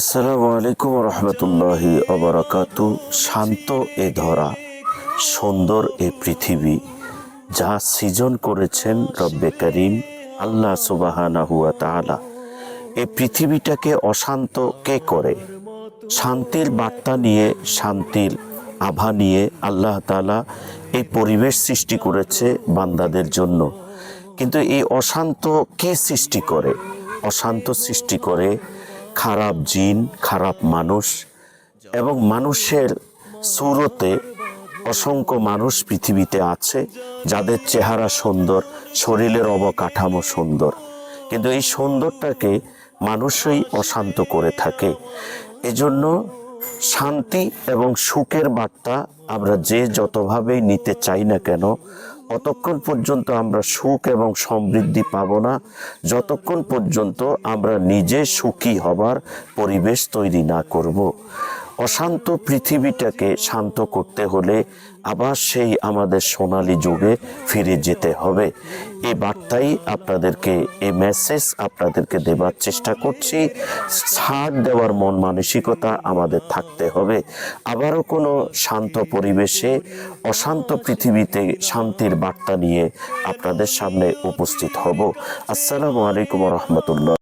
আসসালামু আলাইকুম রহমতুল্লাহি অবরাকাতু শান্ত এ ধরা, সুন্দর এ পৃথিবী, যা সৃজন করেছেন রব্বে করিম আল্লাহ সুবাহানা হুয়া এই পৃথিবীটাকে অশান্ত কে করে? শান্তির বার্তা নিয়ে, শান্তির আভা নিয়ে আল্লাহ তাআলা এই পরিবেশ সৃষ্টি করেছে বান্দাদের জন্য। কিন্তু এই অশান্ত কে সৃষ্টি করে? অশান্ত সৃষ্টি করে খারাপ জিন, খারাপ মানুষ এবং মানুষের সুরতে অসংখ্য মানুষ পৃথিবীতে আছে যাদের চেহারা সুন্দর, শরীরের অবকাঠামো সুন্দর। কিন্তু এই সুন্দরটাকে মানুষই অশান্ত করে থাকে। এজন্য শান্তি এবং সুখের বার্তা আমরা যে যতভাবেই নিতে চাই না কেন ততক্ষণ পর্যন্ত আমরা সুখ এবং সমৃদ্ধি পাব না। যতক্ষণ পর্যন্ত আমরা নিজে সুখী হবার পরিবেশ তৈরি না করব। অশান্ত পৃথিবীটাকে শান্ত করতে হলে আবার সেই আমাদের সোনালী যুগে ফিরে যেতে হবে। এই বার্তাই আপনাদেরকে এই মেসেজ আপনাদেরকে দেবার চেষ্টা করছি। ছাড় দেওয়ার মন মানসিকতা আমাদের থাকতে হবে। আবারও কোনো শান্ত পরিবেশে, অশান্ত পৃথিবীতে শান্তির বার্তা নিয়ে আপনাদের সামনে উপস্থিত হব। আসসালামু আলাইকুম রহমতুল্লাহ।